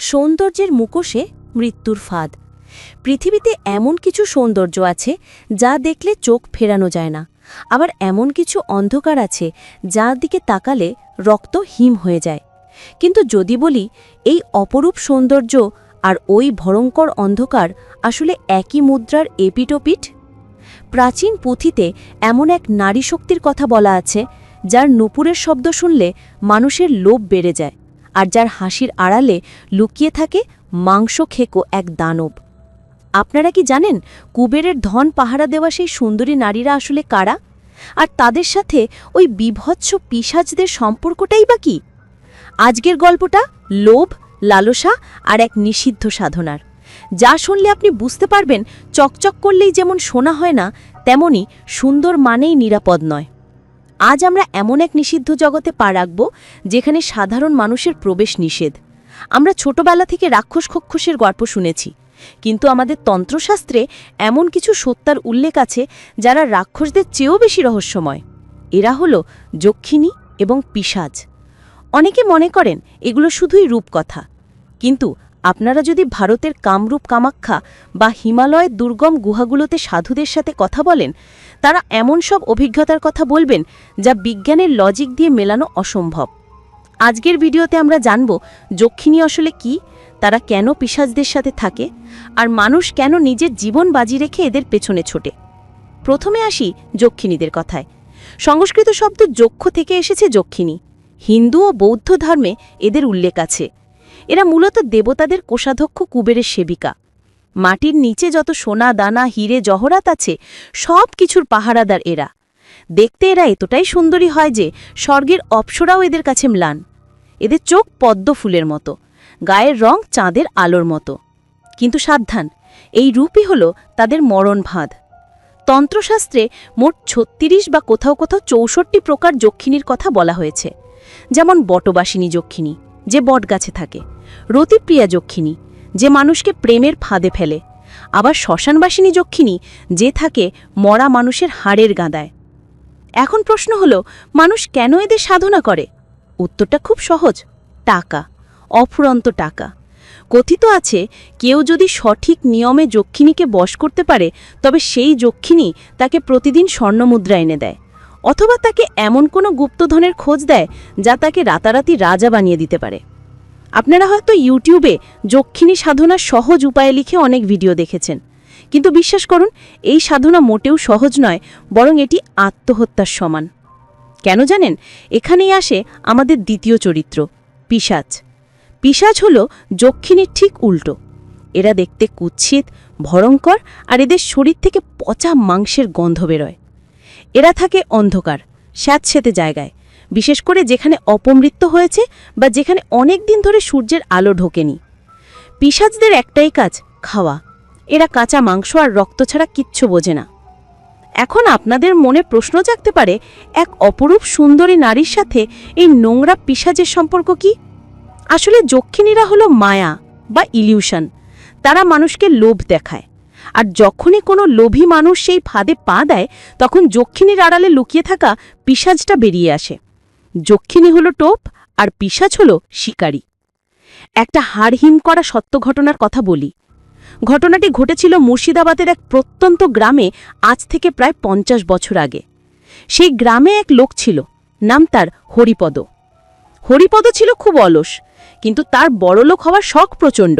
সৌন্দর্যের মুখোশে মৃত্যুর ফাঁদ। পৃথিবীতে এমন কিছু সৌন্দর্য আছে যা দেখলে চোখ ফেরানো যায় না। আবার এমন কিছু অন্ধকার আছে যার দিকে তাকালে রক্ত হিম হয়ে যায়। কিন্তু যদি বলি, এই অপরূপ সৌন্দর্য আর ওই ভয়ঙ্কর অন্ধকার আসলে একই মুদ্রার এপিটোপিট? প্রাচীন পুঁথিতে এমন এক নারী শক্তির কথা বলা আছে, যার নুপুরের শব্দ শুনলে মানুষের লোভ বেড়ে যায়। আর যার হাসির আড়ালে লুকিয়ে থাকে মাংস খেকো এক দানব। আপনারা কি জানেন কুবেরের ধন পাহারা দেওয়া সেই সুন্দরী নারীরা আসলে কারা? আর তাদের সাথে ওই বিভৎস পিসাজদের সম্পর্কটাই বা কি? আজকের গল্পটা লোভ, লালসা আর এক নিষিদ্ধ সাধনার। যা শুনলে আপনি বুঝতে পারবেন, চকচক করলেই যেমন শোনা হয় না, তেমনি সুন্দর মানেই নিরাপদ নয়। আজ আমরা এমন এক নিষিদ্ধ জগতে পা রাখব, যেখানে সাধারণ মানুষের প্রবেশ নিষেধ। আমরা ছোটবেলা থেকে রাক্ষস খক্ষসের গল্প শুনেছি, কিন্তু আমাদের তন্ত্রশাস্ত্রে এমন কিছু সত্যার উল্লেখ আছে, যারা রাক্ষসদের চেয়েও বেশি রহস্যময়। এরা হল যক্ষিণী এবং পিসাজ অনেকে মনে করেন এগুলো শুধুই রূপকথা, কিন্তু আপনারা যদি ভারতের কামরূপ কামাখ্যা বা হিমালয়ের দুর্গম গুহাগুলোতে সাধুদের সাথে কথা বলেন, তারা এমন সব অভিজ্ঞতার কথা বলবেন যা বিজ্ঞানের লজিক দিয়ে মেলানো অসম্ভব। আজকের ভিডিওতে আমরা জানব, যক্ষিণী আসলে কি, তারা কেন পিসাজদের সাথে থাকে, আর মানুষ কেন নিজের জীবন বাজি রেখে এদের পেছনে ছোটে। প্রথমে আসি যক্ষিণীদের কথায়। সংস্কৃত শব্দ যক্ষ থেকে এসেছে যক্ষিণী। হিন্দু ও বৌদ্ধ ধর্মে এদের উল্লেখ আছে। এরা মূলত দেবতাদের কোষাধ্যক্ষ কুবেরের সেবিকা। মাটির নিচে যত সোনা, দানা, হিরে, জহরাত আছে, সব কিছুর পাহারাদার এরা। দেখতে এরা এতটাই সুন্দরী হয় যে স্বর্গের অপ্সরাও এদের কাছে ম্লান। এদের চোখ পদ্ম ফুলের মতো, গায়ের রং চাঁদের আলোর মতো। কিন্তু সাবধান, এই রূপই হল তাদের মরণ ভাঁধ তন্ত্রশাস্ত্রে মোট ছত্রিশ বা কোথাও কোথাও চৌষট্টি প্রকার যক্ষিণীর কথা বলা হয়েছে, যেমন বটবাসিনী যক্ষিণী, যে বটগাছে থাকে। রতিপ্রিয়া যক্ষিণী, যে মানুষকে প্রেমের ফাঁদে ফেলে। আবার শ্মশানবাসিনী যক্ষিণী, যে থাকে মরা মানুষের হাড়ের গাঁদায়। এখন প্রশ্ন হল, মানুষ কেন এদের সাধনা করে? উত্তরটা খুব সহজ, টাকা, অফুরন্ত টাকা। কথিত আছে, কেউ যদি সঠিক নিয়মে যক্ষিণীকে বশ করতে পারে, তবে সেই যক্ষিণী তাকে প্রতিদিন স্বর্ণমুদ্রা এনে দেয়। অথবা তাকে এমন কোনো গুপ্তধনের খোঁজ দেয়, যা তাকে রাতারাতি রাজা বানিয়ে দিতে পারে। আপনারা হয়তো ইউটিউবে যক্ষিণী সাধনার সহজ উপায়ে লিখে অনেক ভিডিও দেখেছেন। কিন্তু বিশ্বাস করুন, এই সাধনা মোটেও সহজ নয়, বরং এটি আত্মহত্যার সমান। কেন জানেন? এখানেই আসে আমাদের দ্বিতীয় চরিত্র পিসাচ পিসাচ হল যক্ষিণীর ঠিক উল্টো। এরা দেখতে কুৎসিত, ভয়ঙ্কর, আর এদের শরীর থেকে পচা মাংসের গন্ধ বেরোয়। এরা থাকে অন্ধকার, স্যাঁতসেতে জায়গায়। বিশেষ করে যেখানে অপমৃত্যু হয়েছে বা যেখানে অনেক দিন ধরে সূর্যের আলো ঢোকেনি। পিসাজদের একটাই কাজ, খাওয়া। এরা কাঁচা মাংস আর রক্ত ছাড়া কিচ্ছু বোঝে না। এখন আপনাদের মনে প্রশ্ন জাগতে পারে, এক অপরূপ সুন্দরী নারীর সাথে এই নোংরা পিসাজের সম্পর্ক কি? আসলে যক্ষিণীরা হলো মায়া বা ইলিউশন। তারা মানুষকে লোভ দেখায়। আর যখনই কোনো লোভী মানুষ সেই ফাঁদে পা দেয়, তখন যক্ষিণীর আড়ালে লুকিয়ে থাকা পিসাজটা বেরিয়ে আসে। যক্ষিণী হলো টোপ আর পিসাজ হলো শিকারী। একটা হাড়হিম করা সত্য ঘটনার কথা বলি। ঘটনাটি ঘটেছিল মুর্শিদাবাদের এক প্রত্যন্ত গ্রামে আজ থেকে প্রায় পঞ্চাশ বছর আগে। সেই গ্রামে এক লোক ছিল, নাম তার হরিপদ। হরিপদ ছিল খুব অলস, কিন্তু তার বড়লোক হওয়ার শখ প্রচণ্ড।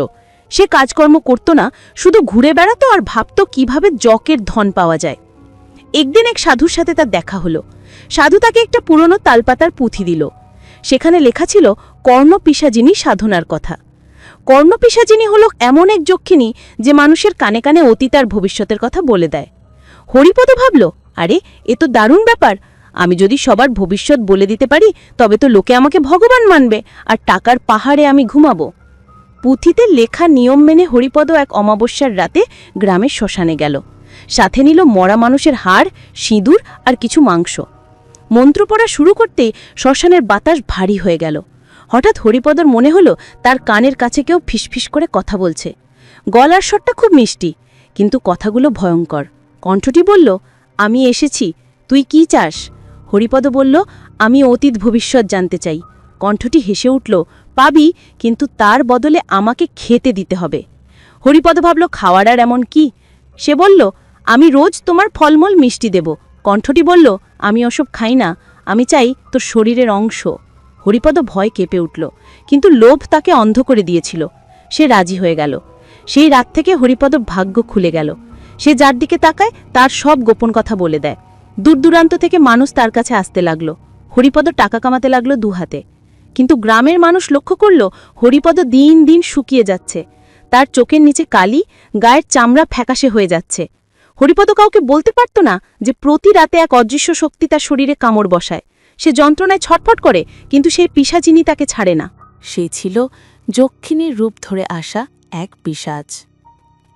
সে কাজকর্ম করত না, শুধু ঘুরে বেড়াতো আর ভাবত কীভাবে জকের ধন পাওয়া যায়। একদিন এক সাধুর সাথে তার দেখা হলো। সাধু তাকে একটা পুরনো তালপাতার পুঁথি দিল। সেখানে লেখা ছিল কর্ণপিসাজিনী সাধনার কথা। কর্ণপিসাজিনী হল এমন এক যক্ষিণী যে মানুষের কানে কানে অতীত আর ভবিষ্যতের কথা বলে দেয়। হরিপদ ভাবল, আরে, এ তো দারুণ ব্যাপার। আমি যদি সবার ভবিষ্যৎ বলে দিতে পারি, তবে তো লোকে আমাকে ভগবান মানবে, আর টাকার পাহাড়ে আমি ঘুমাবো। পুঁথিতে লেখা নিয়ম মেনে হরিপদ এক অমাবস্যার রাতে গ্রামের শ্মশানে গেল। সাথে নিল মরা মানুষের হাড়, সিঁদুর আর কিছু মাংস। মন্ত্র পড়া শুরু করতেই শ্মশানের বাতাস ভারী হয়ে গেল। হঠাৎ হরিপদর মনে হলো তার কানের কাছে কেউ ফিসফিস করে কথা বলছে। গলার স্বরটা খুব মিষ্টি, কিন্তু কথাগুলো ভয়ঙ্কর। কণ্ঠটি বলল, আমি এসেছি, তুই কি চাস? হরিপদ বলল, আমি অতীত ভবিষ্যৎ জানতে চাই। কণ্ঠটি হেসে উঠল, পাবি, কিন্তু তার বদলে আমাকে খেতে দিতে হবে। হরিপদ ভাবল, খাওয়ার আর এমন কি? সে বলল আমি রোজ তোমার ফলমূল মিষ্টি দেব। কণ্ঠটি বলল, আমি ওসব খাই না। আমি চাই তোর শরীরের অংশ। হরিপদ ভয় কেঁপে উঠল, কিন্তু লোভ তাকে অন্ধ করে দিয়েছিল। সে রাজি হয়ে গেল। সেই রাত থেকে হরিপদ ভাগ্য খুলে গেল। সে যার দিকে তাকায়, তার সব গোপন কথা বলে দেয়। দূর দূরান্ত থেকে মানুষ তার কাছে আসতে লাগল। হরিপদ টাকা কামাতে লাগল দুহাতে কিন্তু গ্রামের মানুষ লক্ষ্য করল, হরিপদ দিন দিন শুকিয়ে যাচ্ছে। তার চোখের নিচে কালি, গায়ের চামড়া ফ্যাকাশে হয়ে যাচ্ছে। হরিপদ কাউকে বলতে পারত না যে প্রতি রাতে এক অদৃশ্য শক্তি তার শরীরে কামড় বসায়। সে যন্ত্রণায় ছটফট করে, কিন্তু সেই পিসাচিনি তাকে ছাড়ে না। সে ছিল যক্ষিণীর রূপ ধরে আসা এক পিসাজ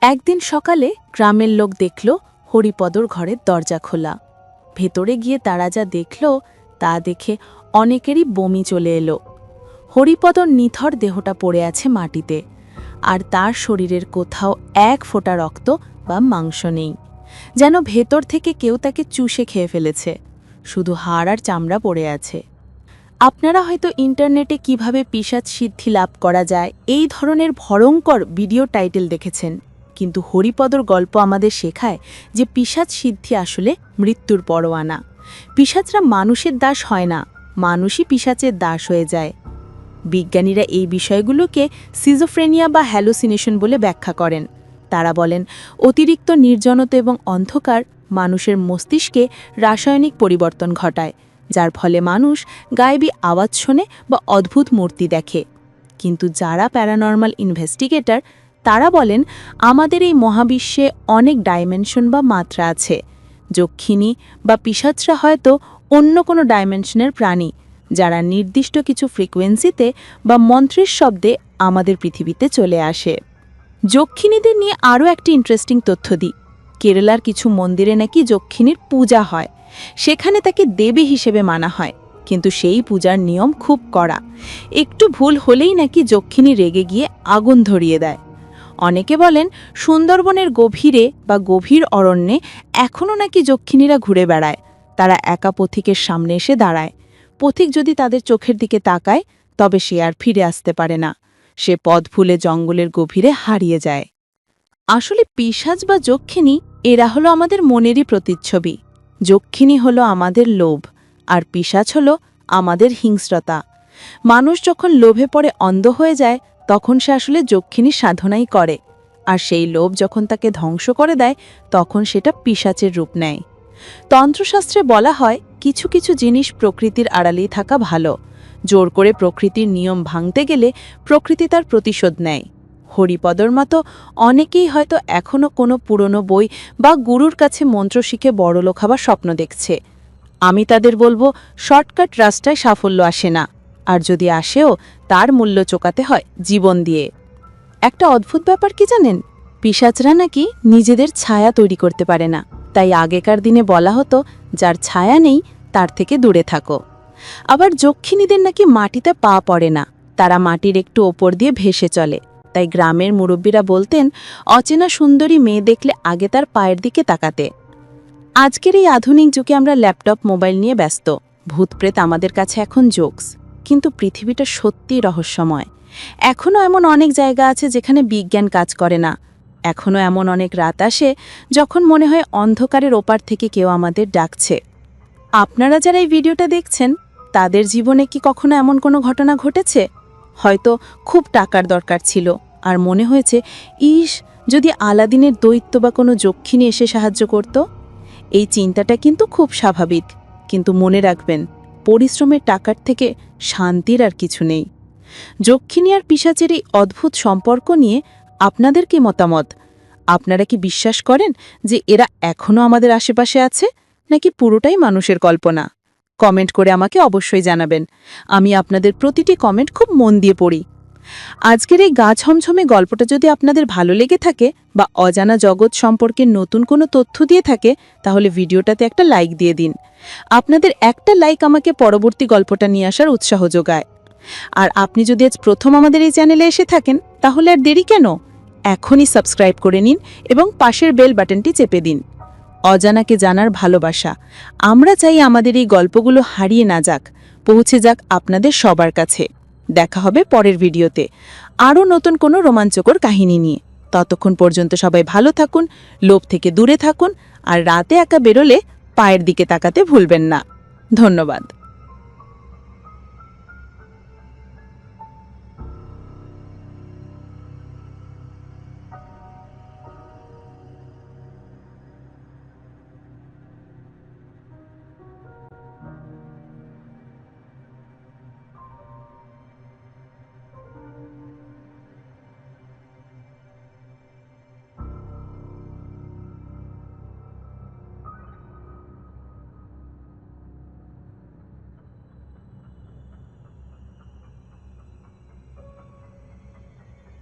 একদিন সকালে গ্রামের লোক দেখল হরিপদর ঘরের দরজা খোলা। ভেতরে গিয়ে তারা যা দেখল, তা দেখে অনেকেরই বমি চলে এলো। হরিপদর নিথর দেহটা পড়ে আছে মাটিতে, আর তার শরীরের কোথাও এক ফোঁটা রক্ত বা মাংস নেই। যেন ভেতর থেকে কেউ তাকে চুষে খেয়ে ফেলেছে। শুধু হাড় আর চামড়া পড়ে আছে। আপনারা হয়তো ইন্টারনেটে কীভাবে পিসাজ সিদ্ধি লাভ করা যায়, এই ধরনের ভয়ঙ্কর ভিডিও টাইটেল দেখেছেন। কিন্তু হরিপদর গল্প আমাদের শেখায় যে পিসাজ সিদ্ধি আসলে মৃত্যুর পরোয়ানা। পিসাচরা মানুষের দাস হয় না, মানুষই পিসাচের দাস হয়ে যায়। বিজ্ঞানীরা এই বিষয়গুলোকে সিজোফ্রেনিয়া বা হ্যালোসিনেশন বলে ব্যাখ্যা করেন। তারা বলেন, অতিরিক্ত নির্জনতা এবং অন্ধকার মানুষের মস্তিষ্কে রাসায়নিক পরিবর্তন ঘটায়, যার ফলে মানুষ গায়েবী আওয়াজ শোনে বা অদ্ভুত মূর্তি দেখে। কিন্তু যারা প্যারানর্মাল ইনভেস্টিগেটর, তারা বলেন, আমাদের এই মহাবিশ্বে অনেক ডাইমেনশন বা মাত্রা আছে। যক্ষিণী বা পিসাচরা হয়তো অন্য কোনো ডাইমেনশনের প্রাণী, যারা নির্দিষ্ট কিছু ফ্রিকোয়েন্সিতে বা মন্ত্রের শব্দে আমাদের পৃথিবীতে চলে আসে। যক্ষিণীদের নিয়ে আরও একটি ইন্টারেস্টিং তথ্য দিই। কেরালার কিছু মন্দিরে নাকি যক্ষিণীর পূজা হয়। সেখানে তাকে দেবী হিসেবে মানা হয়। কিন্তু সেই পূজার নিয়ম খুব কড়া। একটু ভুল হলেই নাকি যক্ষিণী রেগে গিয়ে আগুন ধরিয়ে দেয়। অনেকে বলেন, সুন্দরবনের গভীরে বা গভীর অরণ্যে এখনও নাকি যক্ষিণীরা ঘুরে বেড়ায়। তারা একা পথিকের সামনে এসে দাঁড়ায়। পথিক যদি তাদের চোখের দিকে তাকায়, তবে সে আর ফিরে আসতে পারে না। সে পথ ভুলে জঙ্গলের গভীরে হারিয়ে যায়। আসলে পিসাজ বা যক্ষিণী, এরা হলো আমাদের মনেরই প্রতিচ্ছবি। যক্ষিণী হলো আমাদের লোভ, আর পিসাজ হলো আমাদের হিংস্রতা। মানুষ যখন লোভে পড়ে অন্ধ হয়ে যায়, তখন সে আসলে যক্ষিণী সাধনাই করে। আর সেই লোভ যখন তাকে ধ্বংস করে দেয়, তখন সেটা পিসাচের রূপ নেয়। তন্ত্রশাস্ত্রে বলা হয়, কিছু কিছু জিনিস প্রকৃতির আড়ালেই থাকা ভালো। জোর করে প্রকৃতির নিয়ম ভাঙতে গেলে প্রকৃতি তার প্রতিশোধ নেয়। হরিপদর মতো অনেকেই হয়তো এখনও কোনো পুরনো বই বা গুরুর কাছে মন্ত্র শিখে বড়লোক হবার স্বপ্ন দেখছে। আমি তাদের বলব, শর্টকাট রাস্তায় সাফল্য আসে না, আর যদি আসেও, তার মূল্য চোকাতে হয় জীবন দিয়ে। একটা অদ্ভুত ব্যাপার কি জানেন? পিসাচরা নাকি নিজেদের ছায়া তৈরি করতে পারে না। তাই আগেকার দিনে বলা হতো, যার ছায়া নেই, তার থেকে দূরে থাকো। আবার যক্ষিণীদের নাকি মাটিতে পা পড়ে না। তারা মাটির একটু ওপর দিয়ে ভেসে চলে। তাই গ্রামের মুরব্বীরা বলতেন, অচেনা সুন্দরী মেয়ে দেখলে আগে তার পায়ের দিকে তাকাতে। আজকের এই আধুনিক যুগে আমরা ল্যাপটপ, মোবাইল নিয়ে ব্যস্ত। ভূতপ্রেত আমাদের কাছে এখন জোকস। কিন্তু পৃথিবীটা সত্যিই রহস্যময়। এখনও এমন অনেক জায়গা আছে যেখানে বিজ্ঞান কাজ করে না। এখনও এমন অনেক রাত আসে যখন মনে হয় অন্ধকারের ওপার থেকে কেউ আমাদের ডাকছে। আপনারা যারা এই ভিডিওটা দেখছেন তাদের জীবনে কি কখনো এমন কোনো ঘটনা ঘটেছে? হয়তো খুব টাকার দরকার ছিল, আর মনে হয়েছে, ইস, যদি আলাদিনের দৈত্য বা কোনো যক্ষিণী এসে সাহায্য করত? এই চিন্তাটা কিন্তু খুব স্বাভাবিক। কিন্তু মনে রাখবেন, পরিশ্রমের টাকার থেকে শান্তির আর কিছু নেই। যক্ষিণী আর পিসাচের এই অদ্ভুত সম্পর্ক নিয়ে আপনাদের কি মতামত? আপনারা কি বিশ্বাস করেন যে এরা এখনও আমাদের আশেপাশে আছে, নাকি পুরোটাই মানুষের কল্পনা? কমেন্ট করে আমাকে অবশ্যই জানাবেন। আমি আপনাদের প্রতিটি কমেন্ট খুব মন দিয়ে পড়ি। আজকের এই গা ছমছমে গল্পটা যদি আপনাদের ভালো লেগে থাকে বা অজানা জগৎ সম্পর্কে নতুন কোনো তথ্য দিয়ে থাকে, তাহলে ভিডিওটাতে একটা লাইক দিয়ে দিন। আপনাদের একটা লাইক আমাকে পরবর্তী গল্পটা নিয়ে আসার উৎসাহ যোগায়। আর আপনি যদি আজ প্রথম আমাদের এই চ্যানেলে এসে থাকেন, তাহলে আর দেরি কেন? এখনই সাবস্ক্রাইব করে নিন এবং পাশের বেল বাটনটি চেপে দিন। অজানাকে জানার ভালোবাসা। আমরা চাই আমাদের এই গল্পগুলো হারিয়ে না যাক, পৌঁছে যাক আপনাদের সবার কাছে। দেখা হবে পরের ভিডিওতে। আরও নতুন কোনো রোমাঞ্চকর কাহিনী নিয়ে। ততক্ষণ পর্যন্ত সবাই ভালো থাকুন, লোভ থেকে দূরে থাকুন, আর রাতে একা বেরোলে পায়ের দিকে তাকাতে ভুলবেন না। ধন্যবাদ।